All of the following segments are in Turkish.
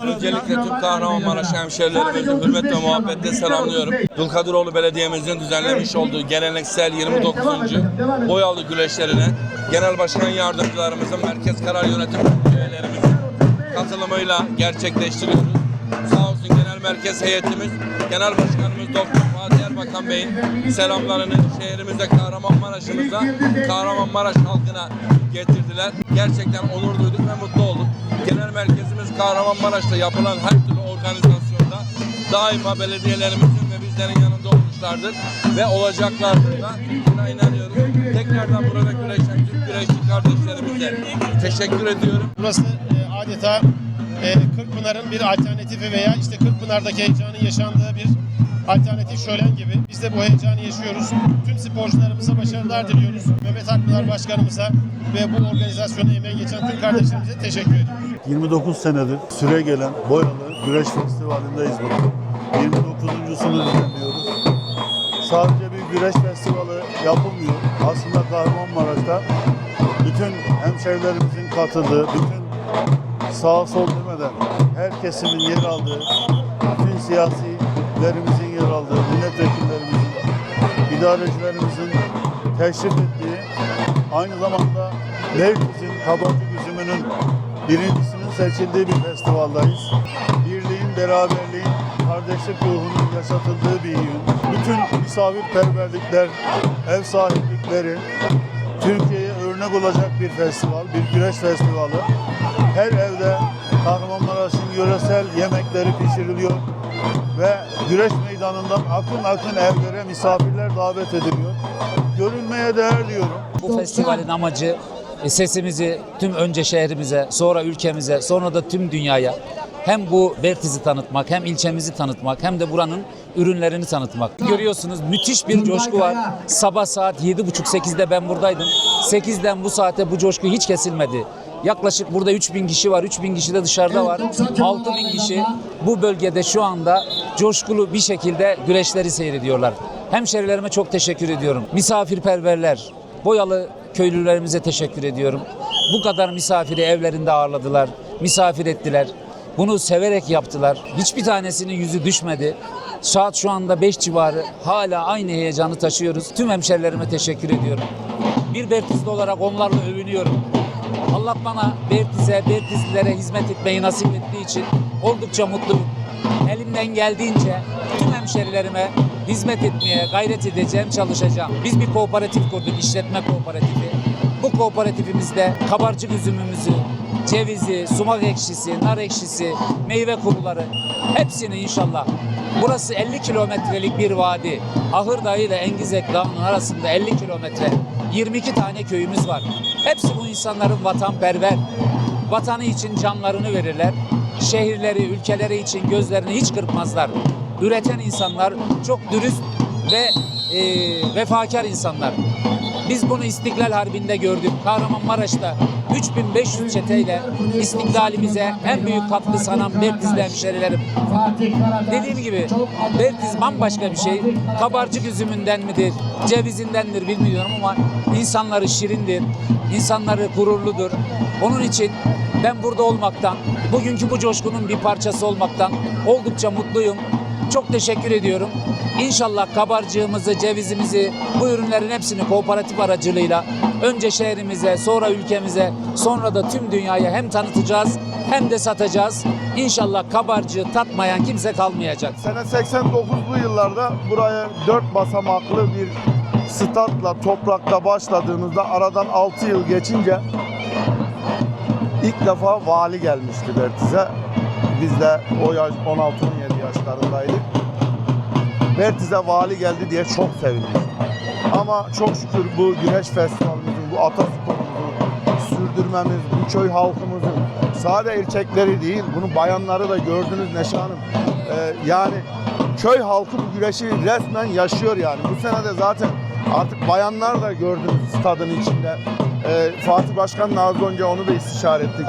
Öncelikle tüm Kahramanmaraş hemşehrilerimizi hürmet ve muhabbetle selamlıyorum. Dulkadiroğlu Belediye'mizin düzenlemiş olduğu geleneksel 29. Boyalı güreşlerine Genel Başkan Yardımcılarımızın, Merkez Karar Yönetim üyelerimizin katılımıyla gerçekleştiriyoruz. Sağ olsun Genel Merkez heyetimiz, Genel Başkanımız Doktor Fatih Erbakan Bey'in selamlarını şehrimize, Kahramanmaraş'ımıza, Kahramanmaraş halkına getirdiler. Gerçekten onur duyduk ve mutlu olduk. Genel merkezimiz Kahramanmaraş'ta yapılan her türlü organizasyonda daima belediyelerimizin ve bizlerin yanında olmuşlardır ve olacaklardır da buna inanıyorum. Tekrardan burada güreşen tüm güreşçi kardeşlerimize teşekkür ediyorum. Burası adeta e, Kırkpınar'ın bir alternatifi veya işte Kırkpınar'daki heyecanın yaşandığı bir alternatif şölen gibi. Biz de bu heyecanı yaşıyoruz. Tüm sporcularımıza başarılar diliyoruz. Mehmet Akpınar Başkanımıza ve bu organizasyona emeği geçen tüm kardeşlerimize teşekkür ediyoruz. 29 senedir süre gelen Boyalı Güreş Festivali'ndeyiz bugün. 29.sunu düzenliyoruz. Sadece bir güreş festivali yapılmıyor. Aslında Kahramanmaraş'ta bütün hemşehrilerimizin katıldığı, bütün sağ sol demeden her kesimin yer aldığı, bütün siyasilerimizin yer aldığı, milletvekillerimizin, idarecilerimizin teşrif ettiği, aynı zamanda Mevlüt'ün kabarcık üzümünün birincisinin seçildiği bir festivaldayız. Birliğin, beraberliğin, kardeşlik ruhunun yaşatıldığı bir gün. Bütün misafirperverlikler, ev sahiplikleri, Türkiye'ye örnek olacak bir festival, bir güreş festivali. Her evde Kahramanmaraş'ın yöresel yemekleri pişiriliyor ve güreş meydanından akın akın evlere misafirler davet ediliyor. Görünmeye değer diyorum. Bu festivalin amacı e, sesimizi tüm önce şehrimize, sonra ülkemize, sonra da tüm dünyaya hem bu Vertiz'i tanıtmak, hem ilçemizi tanıtmak, hem de buranın ürünlerini tanıtmak. Görüyorsunuz müthiş bir coşku var. Sabah saat 7.30-8'de ben buradaydım. 8'den bu saate bu coşku hiç kesilmedi. Yaklaşık burada 3000 kişi var, 3000 kişi de dışarıda var. 6000 kişi bu bölgede şu anda coşkulu bir şekilde güreşleri seyrediyorlar. Hemşerilerime çok teşekkür ediyorum. Misafirperverler, Boyalı köylülerimize teşekkür ediyorum. Bu kadar misafiri evlerinde ağırladılar, misafir ettiler. Bunu severek yaptılar. Hiçbir tanesinin yüzü düşmedi. Saat şu anda 5 civarı. Hala aynı heyecanı taşıyoruz. Tüm hemşerilerime teşekkür ediyorum. Bir Bertizli olarak onlarla övünüyorum. Allah bana Bertiz'e, Bertizlilere hizmet etmeyi nasip ettiği için oldukça mutluyum. Elimden geldiğince tüm hemşerilerime hizmet etmeye gayret edeceğim, çalışacağım. Biz bir kooperatif kurduk, işletme kooperatifi. Bu kooperatifimizde kabarcık üzümümüzü, cevizi, sumak ekşisi, nar ekşisi, meyve kuruları hepsini inşallah. Burası 50 kilometrelik bir vadi. Ahırdağ ile Engizek Dağı'nın arasında 50 kilometre. 22 tane köyümüz var. Hepsi bu insanların vatanperver. Vatanı için canlarını verirler. Şehirleri, ülkeleri için gözlerini hiç kırpmazlar. Üreten insanlar çok dürüst ve e, vefakar insanlar. Biz bunu İstiklal Harbi'nde gördük. Kahramanmaraş'ta 3500 çeteyle istiklalimize en büyük katkı sanan Bertizli hemşerilerim. Dediğim gibi Bertiz bambaşka bir şey. Kabarcık üzümünden midir, cevizindendir bilmiyorum ama insanları şirindir, insanları gururludur. Onun için ben burada olmaktan, bugünkü bu coşkunun bir parçası olmaktan oldukça mutluyum. Çok teşekkür ediyorum. İnşallah kabarcığımızı, cevizimizi, bu ürünlerin hepsini kooperatif aracılığıyla önce şehrimize, sonra ülkemize, sonra da tüm dünyaya hem tanıtacağız hem de satacağız. İnşallah kabarcığı tatmayan kimse kalmayacak. Sene 89'lu yıllarda buraya dört basamaklı bir statla toprakta başladığımızda aradan 6 yıl geçince ilk defa vali gelmişti Bertiz'e. Biz de o yaş 16-17 yaşlarındaydık. Bertiz'e vali geldi diye çok sevindik. Ama çok şükür bu güreş festivalimizin, bu atasporumuzu sürdürmemiz, bu köy halkımızın sade erkekleri değil, bunu bayanları da gördünüz Neşe Hanım. Ee, yani köy halkı bu güreşi resmen yaşıyor yani. Bu sene de zaten artık bayanlar da gördünüz stadın içinde Ee, Fatih Başkan'la az önce onu da istişare ettik.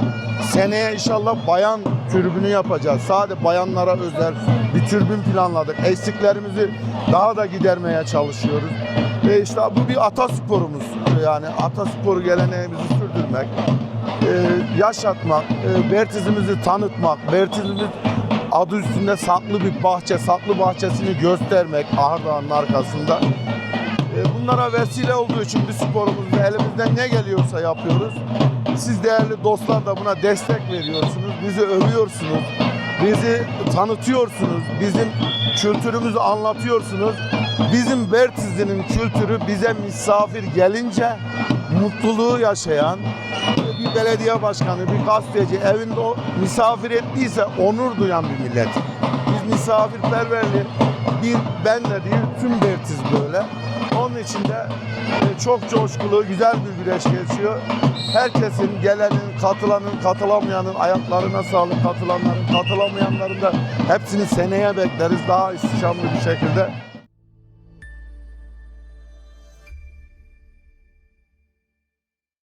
Seneye inşallah bayan türbünü yapacağız. Sadece bayanlara özel bir türbün planladık. Eksiklerimizi daha da gidermeye çalışıyoruz. Ve işte bu bir atasporumuz. Yani atasporu geleneğimizi sürdürmek, e, yaşatmak, e, Bertizimizi tanıtmak, Bertizimiz adı üstünde saklı bir bahçe, saklı bahçesini göstermek Ahırdağ'ın arkasında. E, Bunlara vesile olduğu için bir sporumuzda elimizden ne geliyorsa yapıyoruz. Siz değerli dostlar da buna destek veriyorsunuz, bizi övüyorsunuz, bizi tanıtıyorsunuz, bizim kültürümüzü anlatıyorsunuz. Bizim Bertizli'nin kültürü bize misafir gelince mutluluğu yaşayan bir belediye başkanı, bir gazeteci evinde o misafir ettiyse onur duyan bir millet. Biz misafirperverli bir ben de değil tüm Bertiz böyle. Onun için de e, çok coşkulu, güzel bir güreş geçiyor. Herkesin, gelenin, katılanın, katılamayanın ayaklarına sağlık, katılanların, katılamayanların da hepsini seneye bekleriz daha ihtişamlı bir şekilde.